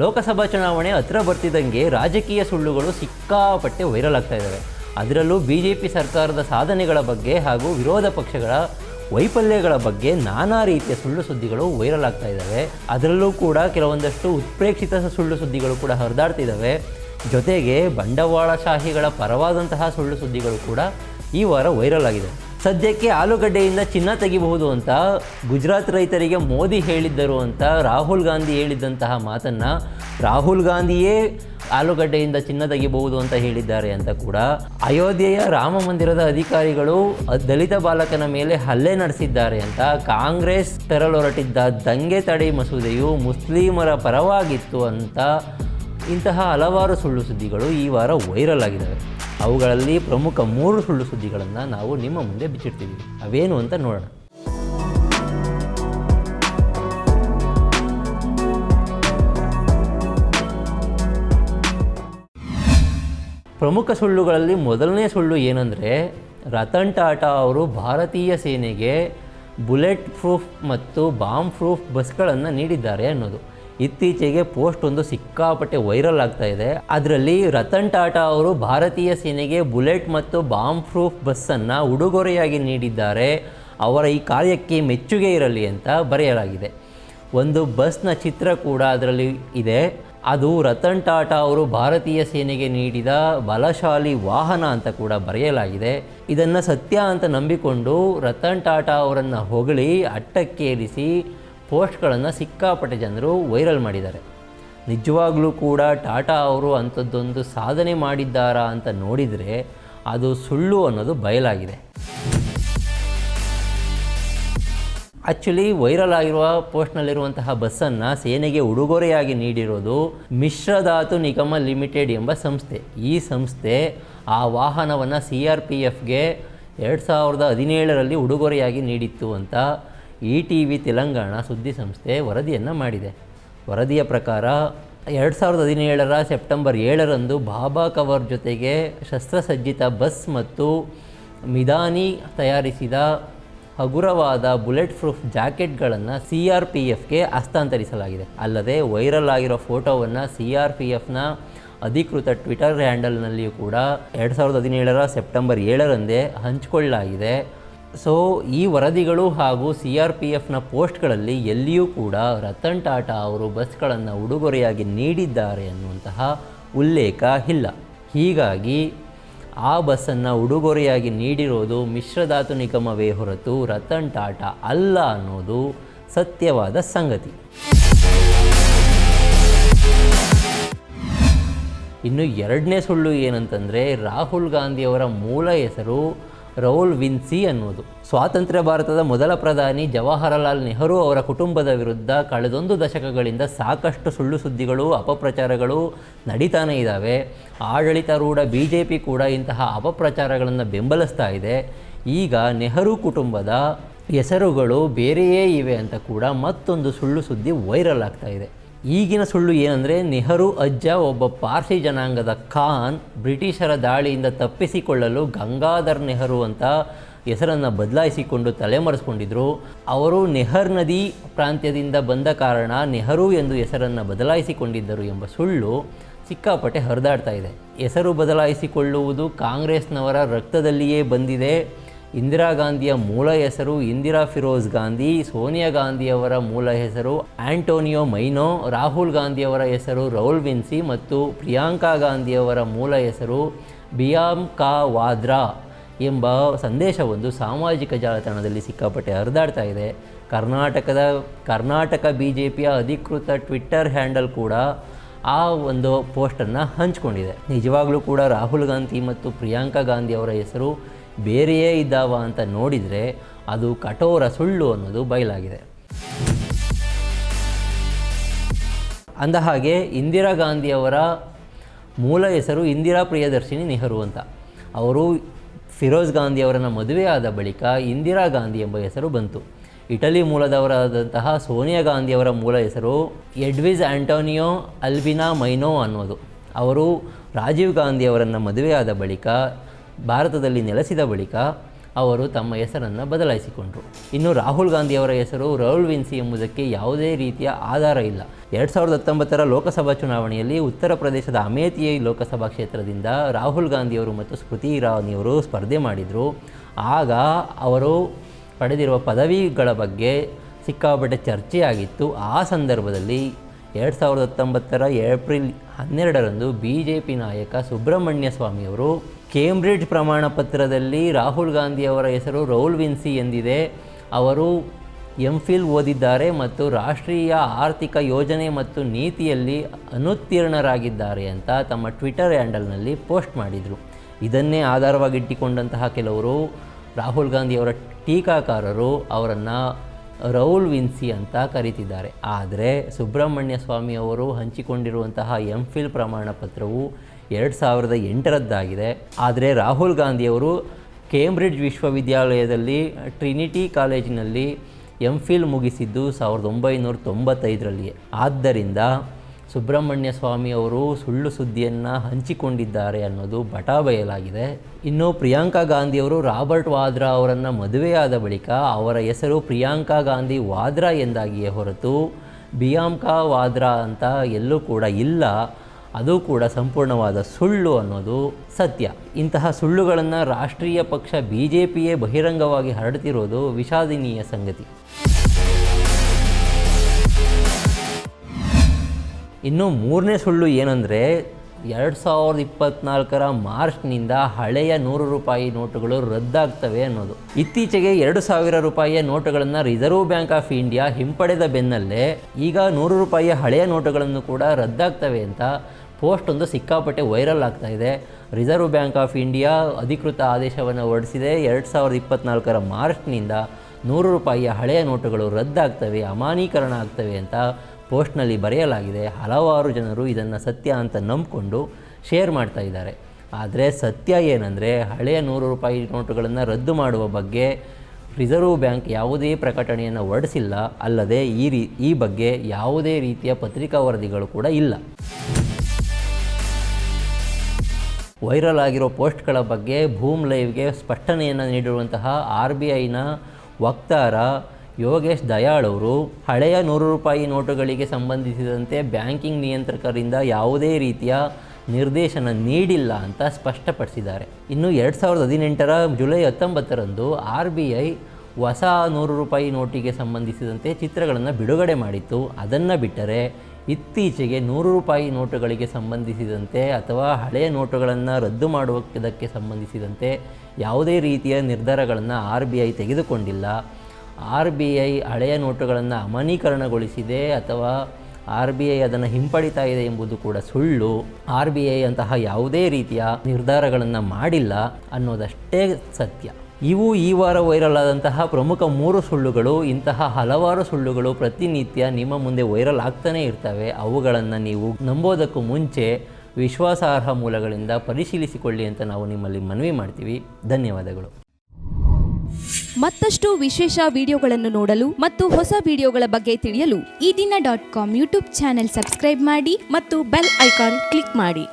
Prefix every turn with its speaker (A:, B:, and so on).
A: ಲೋಕಸಭಾ ಚುನಾವಣೆ ಹತ್ರ ಬರ್ತಿದ್ದಂಗೆ ರಾಜಕೀಯ ಸುಳ್ಳುಗಳು ಸಿಕ್ಕಾಪಟ್ಟೆ ವೈರಲ್ ಆಗ್ತಾ ಇದ್ದಾವೆ ಅದರಲ್ಲೂ ಬಿ ಜೆ ಪಿ ಸರ್ಕಾರದ ಸಾಧನೆಗಳ ಬಗ್ಗೆ ಹಾಗೂ ವಿರೋಧ ಪಕ್ಷಗಳ ವೈಫಲ್ಯಗಳ ಬಗ್ಗೆ ನಾನಾ ರೀತಿಯ ಸುಳ್ಳು ಸುದ್ದಿಗಳು ವೈರಲ್ ಆಗ್ತಾ ಇದ್ದಾವೆ ಅದರಲ್ಲೂ ಕೂಡ ಕೆಲವೊಂದಷ್ಟು ಉತ್ಪ್ರೇಕ್ಷಿತ ಸುಳ್ಳು ಸುದ್ದಿಗಳು ಕೂಡ ಹರಿದಾಡ್ತಿದ್ದಾವೆ ಜೊತೆಗೆ ಬಂಡವಾಳಶಾಹಿಗಳ ಪರವಾದಂತಹ ಸುಳ್ಳು ಸುದ್ದಿಗಳು ಕೂಡ ಈ ವಾರ ವೈರಲ್ ಆಗಿದೆ. ಸದ್ಯಕ್ಕೆ ಆಲೂಗಡ್ಡೆಯಿಂದ ಚಿನ್ನ ತೆಗಿಬಹುದು ಅಂತ ಗುಜರಾತ್ ರೈತರಿಗೆ ಮೋದಿ ಹೇಳಿದ್ದರು ಅಂತ ರಾಹುಲ್ ಗಾಂಧಿ ಹೇಳಿದ್ದಂತಹ ಮಾತನ್ನು ರಾಹುಲ್ ಗಾಂಧಿಯೇ ಆಲೂಗಡ್ಡೆಯಿಂದ ಚಿನ್ನ ತೆಗಿಬಹುದು ಅಂತ ಹೇಳಿದ್ದಾರೆ ಅಂತ ಕೂಡ ಅಯೋಧ್ಯೆಯ ರಾಮ ಮಂದಿರದ ಅಧಿಕಾರಿಗಳು ದಲಿತ ಬಾಲಕನ ಮೇಲೆ ಹಲ್ಲೆ ನಡೆಸಿದ್ದಾರೆ ಅಂತ ಕಾಂಗ್ರೆಸ್ ತರಲೊರಟಿದ್ದ ದಂಗೆ ತಡೆ ಮಸೂದೆಯು ಮುಸ್ಲಿಮರ ಪರವಾಗಿತ್ತು ಅಂತ ಇಂತಹ ಹಲವಾರು ಸುಳ್ಳು ಸುದ್ದಿಗಳು ಈ ವಾರ ವೈರಲ್ ಆಗಿದ್ದಾವೆ ಅವುಗಳಲ್ಲಿ ಪ್ರಮುಖ ಮೂರು ಸುಳ್ಳು ಸುದ್ದಿಗಳನ್ನು ನಾವು ನಿಮ್ಮ ಮುಂದೆ ಬಿಚ್ಚಿಡ್ತೀವಿ. ಅವೇನು ಅಂತ ನೋಡೋಣ. ಪ್ರಮುಖ ಸುಳ್ಳುಗಳಲ್ಲಿ ಮೊದಲನೇ ಸುಳ್ಳು ಏನಂದರೆ, ರತನ್ ಟಾಟಾ ಅವರು ಭಾರತೀಯ ಸೇನೆಗೆ ಬುಲೆಟ್ ಪ್ರೂಫ್ ಮತ್ತು ಬಾಂಬ್ ಪ್ರೂಫ್ ಬಸ್ಗಳನ್ನು ನೀಡಿದ್ದಾರೆ ಅನ್ನೋದು. ಇತ್ತೀಚೆಗೆ ಪೋಸ್ಟ್ ಒಂದು ಸಿಕ್ಕಾಪಟ್ಟೆ ವೈರಲ್ ಆಗ್ತಾ ಇದೆ. ಅದರಲ್ಲಿ ರತನ್ ಟಾಟಾ ಅವರು ಭಾರತೀಯ ಸೇನೆಗೆ ಬುಲೆಟ್ ಮತ್ತು ಬಾಂಬ್ ಪ್ರೂಫ್ ಬಸ್ಸನ್ನು ಉಡುಗೊರೆಯಾಗಿ ನೀಡಿದ್ದಾರೆ. ಅವರ ಈ ಕಾರ್ಯಕ್ಕೆ ಮೆಚ್ಚುಗೆ ಇರಲಿ ಅಂತ ಬರೆಯಲಾಗಿದೆ. ಒಂದು ಬಸ್ನ ಚಿತ್ರ ಕೂಡ ಅದರಲ್ಲಿ ಇದೆ. ಅದು ರತನ್ ಟಾಟಾ ಅವರು ಭಾರತೀಯ ಸೇನೆಗೆ ನೀಡಿದ ಬಲಶಾಲಿ ವಾಹನ ಅಂತ ಕೂಡ ಬರೆಯಲಾಗಿದೆ. ಇದನ್ನು ಸತ್ಯ ಅಂತ ನಂಬಿಕೊಂಡು ರತನ್ ಟಾಟಾ ಅವರನ್ನು ಹೊಗಳಿ ಅಟ್ಟಕ್ಕೇರಿಸಿ ಪೋಸ್ಟ್ಗಳನ್ನು ಸಿಕ್ಕಾಪಟ್ಟೆ ಜನರು ವೈರಲ್ ಮಾಡಿದ್ದಾರೆ. ನಿಜವಾಗ್ಲೂ ಕೂಡ ಟಾಟಾ ಅವರು ಅಂಥದ್ದೊಂದು ಸಾಧನೆ ಮಾಡಿದ್ದಾರಾ ಅಂತ ನೋಡಿದರೆ ಅದು ಸುಳ್ಳು ಅನ್ನೋದು ಬಯಲಾಗಿದೆ. ಆ್ಯಕ್ಚುಲಿ ವೈರಲ್ ಆಗಿರುವ ಪೋಸ್ಟ್ನಲ್ಲಿರುವಂತಹ ಬಸ್ಸನ್ನು ಸೇನೆಗೆ ಉಡುಗೊರೆಯಾಗಿ ನೀಡಿರೋದು ಮಿಶ್ರಧಾತು ನಿಗಮ ಲಿಮಿಟೆಡ್ ಎಂಬ ಸಂಸ್ಥೆ. ಈ ಸಂಸ್ಥೆ ಆ ವಾಹನವನ್ನು ಸಿ ಆರ್ ಪಿ ಎಫ್ಗೆ ಎರಡು ಸಾವಿರದ ಹದಿನೇಳರಲ್ಲಿ ಉಡುಗೊರೆಯಾಗಿ ನೀಡಿತ್ತು ಅಂತ ಇ ಟಿ ವಿ ತೆಲಂಗಾಣ ಸುದ್ದಿ ಸಂಸ್ಥೆ ವರದಿಯನ್ನು ಮಾಡಿದೆ. ವರದಿಯ ಪ್ರಕಾರ ಎರಡು ಸಾವಿರದ ಹದಿನೇಳರ ಸೆಪ್ಟೆಂಬರ್ ಏಳರಂದು ಬಾಬಾ ಕವರ್ ಜೊತೆಗೆ ಶಸ್ತ್ರಸಜ್ಜಿತ ಬಸ್ ಮತ್ತು ಮಿದಾನಿ ತಯಾರಿಸಿದ ಹಗುರವಾದ ಬುಲೆಟ್ ಪ್ರೂಫ್ ಜಾಕೆಟ್ಗಳನ್ನು ಸಿ ಆರ್ ಪಿ ಎಫ್ಗೆ ಹಸ್ತಾಂತರಿಸಲಾಗಿದೆ. ಅಲ್ಲದೆ ವೈರಲ್ ಆಗಿರೋ ಫೋಟೋವನ್ನು ಸಿ ಆರ್ ಪಿ ಎಫ್ನ ಅಧಿಕೃತ ಟ್ವಿಟರ್ ಹ್ಯಾಂಡಲ್ನಲ್ಲಿಯೂ ಕೂಡ ಎರಡು ಸಾವಿರದ ಹದಿನೇಳರ ಸೆಪ್ಟೆಂಬರ್ ಏಳರಂದೇ ಹಂಚಿಕೊಳ್ಳಲಾಗಿದೆ. ಸೊ ಈ ವರದಿಗಳು ಹಾಗೂ ಸಿ ಆರ್ ಪಿ ಎಫ್ನ ಪೋಸ್ಟ್ಗಳಲ್ಲಿ ಎಲ್ಲಿಯೂ ಕೂಡ ರತನ್ ಟಾಟಾ ಅವರು ಬಸ್ಗಳನ್ನು ಉಡುಗೊರೆಯಾಗಿ ನೀಡಿದ್ದಾರೆ ಅನ್ನುವಂತಹ ಉಲ್ಲೇಖ ಇಲ್ಲ. ಹೀಗಾಗಿ ಆ ಬಸ್ಸನ್ನು ಉಡುಗೊರೆಯಾಗಿ ನೀಡಿರೋದು ಮಿಶ್ರಧಾತು ನಿಗಮವೇ ಹೊರತು ರತನ್ ಟಾಟಾ ಅಲ್ಲ ಅನ್ನೋದು ಸತ್ಯವಾದ ಸಂಗತಿ. ಇನ್ನು ಎರಡನೇ ಸುಳ್ಳು ಏನಂತಂದರೆ ರಾಹುಲ್ ಗಾಂಧಿಯವರ ಮೂಲ ಹೆಸರು ರೌಲ್ ವಿನ್ಸಿ ಅನ್ನುವುದು. ಸ್ವಾತಂತ್ರ್ಯ ಭಾರತದ ಮೊದಲ ಪ್ರಧಾನಿ ಜವಾಹರಲಾಲ್ ನೆಹರು ಅವರ ಕುಟುಂಬದ ವಿರುದ್ಧ ಕಳೆದೊಂದು ದಶಕಗಳಿಂದ ಸಾಕಷ್ಟು ಸುಳ್ಳು ಸುದ್ದಿಗಳು, ಅಪಪ್ರಚಾರಗಳು ನಡೀತಾನೇ ಇದ್ದಾವೆ ಆಡಳಿತಾರೂಢ ಬಿ ಜೆ ಪಿ ಕೂಡ ಇಂತಹ ಅಪಪ್ರಚಾರಗಳನ್ನು ಬೆಂಬಲಿಸ್ತಾ ಇದೆ. ಈಗ ನೆಹರು ಕುಟುಂಬದ ಹೆಸರುಗಳು ಬೇರೆಯೇ ಇವೆ ಅಂತ ಕೂಡ ಮತ್ತೊಂದು ಸುಳ್ಳು ಸುದ್ದಿ ವೈರಲ್ ಆಗ್ತಾ ಇದೆ. ಈಗಿನ ಸುಳ್ಳು ಏನಂದರೆ, ನೆಹರು, ಅಜ್ಜ, ಒಬ್ಬ ಪಾರ್ಸಿ ಜನಾಂಗದ ಖಾನ್ ಬ್ರಿಟಿಷರ ದಾಳಿಯಿಂದ ತಪ್ಪಿಸಿಕೊಳ್ಳಲು ಗಂಗಾಧರ್ ನೆಹರು ಅಂತ ಹೆಸರನ್ನು ಬದಲಾಯಿಸಿಕೊಂಡು ತಲೆಮರೆಸ್ಕೊಂಡಿದ್ರು. ಅವರು ನೆಹರ್ ನದಿ ಪ್ರಾಂತ್ಯದಿಂದ ಬಂದ ಕಾರಣ ನೆಹರು ಎಂದು ಹೆಸರನ್ನು ಬದಲಾಯಿಸಿಕೊಂಡಿದ್ದರು ಎಂಬ ಸುಳ್ಳು ಸಿಕ್ಕಾಪಟ್ಟೆ ಹರಿದಾಡ್ತಾ ಇದೆ. ಹೆಸರು ಬದಲಾಯಿಸಿಕೊಳ್ಳುವುದು ಕಾಂಗ್ರೆಸ್ನವರ ರಕ್ತದಲ್ಲಿಯೇ ಬಂದಿದೆ. ಇಂದಿರಾ ಗಾಂಧಿಯ ಮೂಲ ಹೆಸರು ಇಂದಿರಾ ಫಿರೋಜ್ ಗಾಂಧಿ, ಸೋನಿಯಾ ಗಾಂಧಿಯವರ ಮೂಲ ಹೆಸರು ಆಂಟೋನಿಯೋ ಮೈನೋ, ರಾಹುಲ್ ಗಾಂಧಿಯವರ ಹೆಸರು ರೌಲ್ ವಿನ್ಸಿ ಮತ್ತು ಪ್ರಿಯಾಂಕಾ ಗಾಂಧಿಯವರ ಮೂಲ ಹೆಸರು ಬಿಯಾಂಕಾ ವಾದ್ರಾ ಎಂಬ ಸಂದೇಶವೊಂದು ಸಾಮಾಜಿಕ ಜಾಲತಾಣದಲ್ಲಿ ಸಿಕ್ಕಾಪಟ್ಟೆ ಹರಿದಾಡ್ತಾ ಇದೆ. ಕರ್ನಾಟಕದ, ಕರ್ನಾಟಕ ಬಿ ಜೆ ಪಿಯ ಅಧಿಕೃತ ಟ್ವಿಟ್ಟರ್ ಹ್ಯಾಂಡಲ್ ಕೂಡ ಆ ಒಂದು ಪೋಸ್ಟನ್ನು ಹಂಚಿಕೊಂಡಿದೆ. ನಿಜವಾಗಲೂ ಕೂಡ ರಾಹುಲ್ ಗಾಂಧಿ ಮತ್ತು ಪ್ರಿಯಾಂಕಾ ಗಾಂಧಿ ಅವರ ಹೆಸರು ಬೇರೆಯೇ ಇದ್ದಾವ ಅಂತ ನೋಡಿದರೆ ಅದು ಕಠೋರ ಸುಳ್ಳು ಅನ್ನೋದು ಬಯಲಾಗಿದೆ. ಅಂದಹಾಗೆ ಇಂದಿರಾ ಗಾಂಧಿಯವರ ಮೂಲ ಹೆಸರು ಇಂದಿರಾ ಪ್ರಿಯದರ್ಶಿನಿ ನೆಹರು ಅಂತ. ಅವರು ಫಿರೋಜ್ ಗಾಂಧಿಯವರನ್ನು ಮದುವೆಯಾದ ಬಳಿಕ ಇಂದಿರಾ ಗಾಂಧಿ ಎಂಬ ಹೆಸರು ಬಂತು. ಇಟಲಿ ಮೂಲದವರಾದಂತಹ ಸೋನಿಯಾ ಗಾಂಧಿಯವರ ಮೂಲ ಹೆಸರು ಎಡ್ವಿಸ್ ಆಂಟೋನಿಯೋ ಅಲ್ಬಿನಾ ಮೈನೋ ಅನ್ನೋದು. ಅವರು ರಾಜೀವ್ ಗಾಂಧಿಯವರನ್ನು ಮದುವೆಯಾದ ಬಳಿಕ ಭಾರತದಲ್ಲಿ ನೆಲೆಸಿದ ಬಳಿಕ ಅವರು ತಮ್ಮ ಹೆಸರನ್ನು ಬದಲಾಯಿಸಿಕೊಂಡರು. ಇನ್ನು ರಾಹುಲ್ ಗಾಂಧಿಯವರ ಹೆಸರು ರೌಲ್ ವಿನ್ಸಿ ಎಂಬುದಕ್ಕೆ ಯಾವುದೇ ರೀತಿಯ ಆಧಾರ ಇಲ್ಲ. ಎರಡು ಸಾವಿರದ ಹತ್ತೊಂಬತ್ತರ ಲೋಕಸಭಾ ಚುನಾವಣೆಯಲ್ಲಿ ಉತ್ತರ ಪ್ರದೇಶದ ಅಮೇಥಿ ಲೋಕಸಭಾ ಕ್ಷೇತ್ರದಿಂದ ರಾಹುಲ್ ಗಾಂಧಿಯವರು ಮತ್ತು ಸ್ಮೃತಿ ಇರಾನಿಯವರು ಸ್ಪರ್ಧೆ ಮಾಡಿದರು. ಆಗ ಅವರು ಪಡೆದಿರುವ ಪದವಿಗಳ ಬಗ್ಗೆ ಸಿಕ್ಕಾಪಟ್ಟೆ ಚರ್ಚೆಯಾಗಿತ್ತು. ಆ ಸಂದರ್ಭದಲ್ಲಿ ಎರಡು ಸಾವಿರದ ಹತ್ತೊಂಬತ್ತರ ಏಪ್ರಿಲ್ ಹನ್ನೆರಡರಂದು ಬಿ ಜೆ ಪಿ ನಾಯಕ ಸುಬ್ರಹ್ಮಣ್ಯ ಸ್ವಾಮಿಯವರು ಕೇಂಬ್ರಿಡ್ಜ್ ಪ್ರಮಾಣ ಪತ್ರದಲ್ಲಿ ರಾಹುಲ್ ಗಾಂಧಿಯವರ ಹೆಸರು ರೌಲ್ ವಿನ್ಸಿ ಎಂದಿದೆ. ಅವರು ಎಂ ಫಿಲ್ ಓದಿದ್ದಾರೆ ಮತ್ತು ರಾಷ್ಟ್ರೀಯ ಆರ್ಥಿಕ ಯೋಜನೆ ಮತ್ತು ನೀತಿಯಲ್ಲಿ ಅನುತ್ತೀರ್ಣರಾಗಿದ್ದಾರೆ ಅಂತ ತಮ್ಮ ಟ್ವಿಟರ್ ಹ್ಯಾಂಡಲ್ನಲ್ಲಿ ಪೋಸ್ಟ್ ಮಾಡಿದರು. ಇದನ್ನೇ ಆಧಾರವಾಗಿಟ್ಟುಕೊಂಡಂತಹ ಕೆಲವರು ರಾಹುಲ್ ಗಾಂಧಿಯವರ ಟೀಕಾಕಾರರು ಅವರನ್ನು ರೌಲ್ ವಿನ್ಸಿ ಅಂತ ಕರೀತಿದ್ದಾರೆ. ಆದರೆ ಸುಬ್ರಹ್ಮಣ್ಯ ಸ್ವಾಮಿ ಅವರು ಹಂಚಿಕೊಂಡಿರುವಂತಹ ಎಂ ಫಿಲ್ ಪ್ರಮಾಣ ಪತ್ರವು ಎರಡು ಸಾವಿರದ ಎಂಟರದ್ದಾಗಿದೆ. ಆದರೆ ರಾಹುಲ್ ಗಾಂಧಿಯವರು ಕೇಂಬ್ರಿಡ್ಜ್ ವಿಶ್ವವಿದ್ಯಾಲಯದಲ್ಲಿ ಟ್ರಿನಿಟಿ ಕಾಲೇಜಿನಲ್ಲಿ ಎಂ ಫಿಲ್ ಮುಗಿಸಿದ್ದು ಸಾವಿರದ ಒಂಬೈನೂರ ತೊಂಬತ್ತೈದರಲ್ಲಿಯೇ. ಆದ್ದರಿಂದ ಸುಬ್ರಹ್ಮಣ್ಯ ಸ್ವಾಮಿ ಅವರು ಸುಳ್ಳು ಸುದ್ದಿಯನ್ನು ಹಂಚಿಕೊಂಡಿದ್ದಾರೆ ಅನ್ನೋದು ಬಟಾ ಬಯಲಾಗಿದೆ. ಇನ್ನು ಪ್ರಿಯಾಂಕಾ ಗಾಂಧಿಯವರು ರಾಬರ್ಟ್ ವಾದ್ರಾ ಅವರನ್ನು ಮದುವೆಯಾದ ಬಳಿಕ ಅವರ ಹೆಸರು ಪ್ರಿಯಾಂಕಾ ಗಾಂಧಿ ವಾದ್ರಾ ಎಂದಾಗಿಯೇ ಹೊರತು ಬಿಯಾಂಕಾ ವಾದ್ರಾ ಅಂತ ಎಲ್ಲೂ ಕೂಡ ಇಲ್ಲ. ಅದು ಕೂಡ ಸಂಪೂರ್ಣವಾದ ಸುಳ್ಳು ಅನ್ನೋದು ಸತ್ಯ. ಇಂತಹ ಸುಳ್ಳುಗಳನ್ನು ರಾಷ್ಟ್ರೀಯ ಪಕ್ಷ ಬಿ ಜೆ ಪಿಯೇ ಬಹಿರಂಗವಾಗಿ ಹರಡ್ತಿರೋದು ವಿಷಾದನೀಯ ಸಂಗತಿ. ಇನ್ನು ಮೂರನೇ ಸುಳ್ಳು ಏನಂದರೆ, ಎರಡು ಸಾವಿರದ ಇಪ್ಪತ್ನಾಲ್ಕರ ಮಾರ್ಚ್ನಿಂದ ಹಳೆಯ ನೂರು ರೂಪಾಯಿ ನೋಟುಗಳು ರದ್ದಾಗ್ತವೆ ಅನ್ನೋದು. ಇತ್ತೀಚೆಗೆ ಎರಡು ಸಾವಿರ ರೂಪಾಯಿಯ ನೋಟುಗಳನ್ನು ರಿಸರ್ವ್ ಬ್ಯಾಂಕ್ ಆಫ್ ಇಂಡಿಯಾ ಹಿಂಪಡೆದ ಬೆನ್ನಲ್ಲೇ ಈಗ ನೂರು ರೂಪಾಯಿಯ ಹಳೆಯ ನೋಟುಗಳನ್ನು ಕೂಡ ರದ್ದಾಗ್ತವೆ ಅಂತ ಪೋಸ್ಟ್ ಒಂದು ಸಿಕ್ಕಾಪಟ್ಟೆ ವೈರಲ್ ಆಗ್ತಾ ಇದೆ. ರಿಸರ್ವ್ ಬ್ಯಾಂಕ್ ಆಫ್ ಇಂಡಿಯಾ ಅಧಿಕೃತ ಆದೇಶವನ್ನು ಹೊರಡಿಸಿದೆ. ಎರಡು ಸಾವಿರದ ಇಪ್ಪತ್ನಾಲ್ಕರ ಮಾರ್ಚ್ನಿಂದ ನೂರು ರೂಪಾಯಿಯ ಹಳೆಯ ನೋಟುಗಳು ರದ್ದಾಗ್ತವೆ ಅಮಾನೀಕರಣ ಆಗ್ತವೆ ಅಂತ ಪೋಸ್ಟ್ನಲ್ಲಿ ಬರೆಯಲಾಗಿದೆ. ಹಲವಾರು ಜನರು ಇದನ್ನು ಸತ್ಯ ಅಂತ ನಂಬಿಕೊಂಡು ಶೇರ್ ಮಾಡ್ತಾ ಇದ್ದಾರೆ. ಆದರೆ ಸತ್ಯ ಏನಂದರೆ ಹಳೆಯ ನೂರು ರೂಪಾಯಿ ನೋಟುಗಳನ್ನು ರದ್ದು ಮಾಡುವ ಬಗ್ಗೆ ರಿಸರ್ವ್ ಬ್ಯಾಂಕ್ ಯಾವುದೇ ಪ್ರಕಟಣೆಯನ್ನು ಹೊರಡಿಸಿಲ್ಲ. ಅಲ್ಲದೆ ಈ ರೀ, ಈ ಬಗ್ಗೆ ಯಾವುದೇ ರೀತಿಯ ಪತ್ರಿಕಾ ವರದಿಗಳು ಕೂಡ ಇಲ್ಲ. ವೈರಲ್ ಆಗಿರೋ ಪೋಸ್ಟ್ಗಳ ಬಗ್ಗೆ ಭೂಮ್ ಲೈವ್ಗೆ ಸ್ಪಷ್ಟನೆಯನ್ನು ನೀಡಿರುವಂತಹ ಆರ್ ಬಿ ಐನ ವಕ್ತಾರ ಯೋಗೇಶ್ ದಯಾಳ್ ಅವರು, ಹಳೆಯ ನೂರು ರೂಪಾಯಿ ನೋಟುಗಳಿಗೆ ಸಂಬಂಧಿಸಿದಂತೆ ಬ್ಯಾಂಕಿಂಗ್ ನಿಯಂತ್ರಕರಿಂದ ಯಾವುದೇ ರೀತಿಯ ನಿರ್ದೇಶನ ನೀಡಿಲ್ಲ ಅಂತ ಸ್ಪಷ್ಟಪಡಿಸಿದ್ದಾರೆ. ಇನ್ನು ಎರಡು ಸಾವಿರದ ಹದಿನೆಂಟರ ಜುಲೈ ಹತ್ತೊಂಬತ್ತರಂದು ಆರ್ ಬಿ ಐ ಹೊಸ ನೂರು ರೂಪಾಯಿ ನೋಟಿಗೆ ಸಂಬಂಧಿಸಿದಂತೆ ಚಿತ್ರಗಳನ್ನು ಬಿಡುಗಡೆ ಮಾಡಿತ್ತು. ಅದನ್ನು ಬಿಟ್ಟರೆ ಇತ್ತೀಚೆಗೆ ನೂರು ರೂಪಾಯಿ ನೋಟುಗಳಿಗೆ ಸಂಬಂಧಿಸಿದಂತೆ ಅಥವಾ ಹಳೆಯ ನೋಟುಗಳನ್ನು ರದ್ದು ಮಾಡುವುದಕ್ಕೆ ಸಂಬಂಧಿಸಿದಂತೆ ಯಾವುದೇ ರೀತಿಯ ನಿರ್ಧಾರಗಳನ್ನು ಆರ್ ಬಿ ಐ ತೆಗೆದುಕೊಂಡಿಲ್ಲ. ಆರ್ ಬಿ ಐ ಹಳೆಯ ನೋಟುಗಳನ್ನು ಅಮಾನೀಕರಣಗೊಳಿಸಿದೆ ಅಥವಾ ಆರ್ ಬಿ ಐ ಅದನ್ನು ಹಿಂಪಡಿತಾ ಇದೆ ಎಂಬುದು ಕೂಡ ಸುಳ್ಳು. ಆರ್ ಬಿ ಐ ಅಂತಹ ಯಾವುದೇ ರೀತಿಯ ನಿರ್ಧಾರಗಳನ್ನು ಮಾಡಿಲ್ಲ ಅನ್ನೋದಷ್ಟೇ ಸತ್ಯ. ಇವು ಈ ವಾರ ವೈರಲ್ ಆದಂತಹ ಪ್ರಮುಖ ಮೂರು ಸುಳ್ಳುಗಳು, ಇಂತಹ ಹಲವಾರು ಸುಳ್ಳುಗಳು ಪ್ರತಿನಿತ್ಯ ನಿಮ್ಮ ಮುಂದೆ ವೈರಲ್ ಆಗ್ತಾನೇ ಇರ್ತವೆ. ಅವುಗಳನ್ನು ನೀವು ನಂಬೋದಕ್ಕೂ ಮುಂಚೆ ವಿಶ್ವಾಸಾರ್ಹ ಮೂಲಗಳಿಂದ ಪರಿಶೀಲಿಸಿಕೊಳ್ಳಿ ಅಂತ ನಾವು ನಿಮ್ಮಲ್ಲಿ ಮನವಿ ಮಾಡ್ತೀವಿ. ಧನ್ಯವಾದಗಳು.
B: ಮತ್ತಷ್ಟು ವಿಶೇಷ ವಿಡಿಯೋಗಳನ್ನು ನೋಡಲು ಮತ್ತು ಹೊಸ ವಿಡಿಯೋಗಳ ಬಗ್ಗೆ ತಿಳಿಯಲು
C: Ee Dina dot com YouTube channel subscribe ಮಾಡಿ
B: ಮತ್ತು ಬೆಲ್ ಐಕಾನ್ ಕ್ಲಿಕ್ ಮಾಡಿ.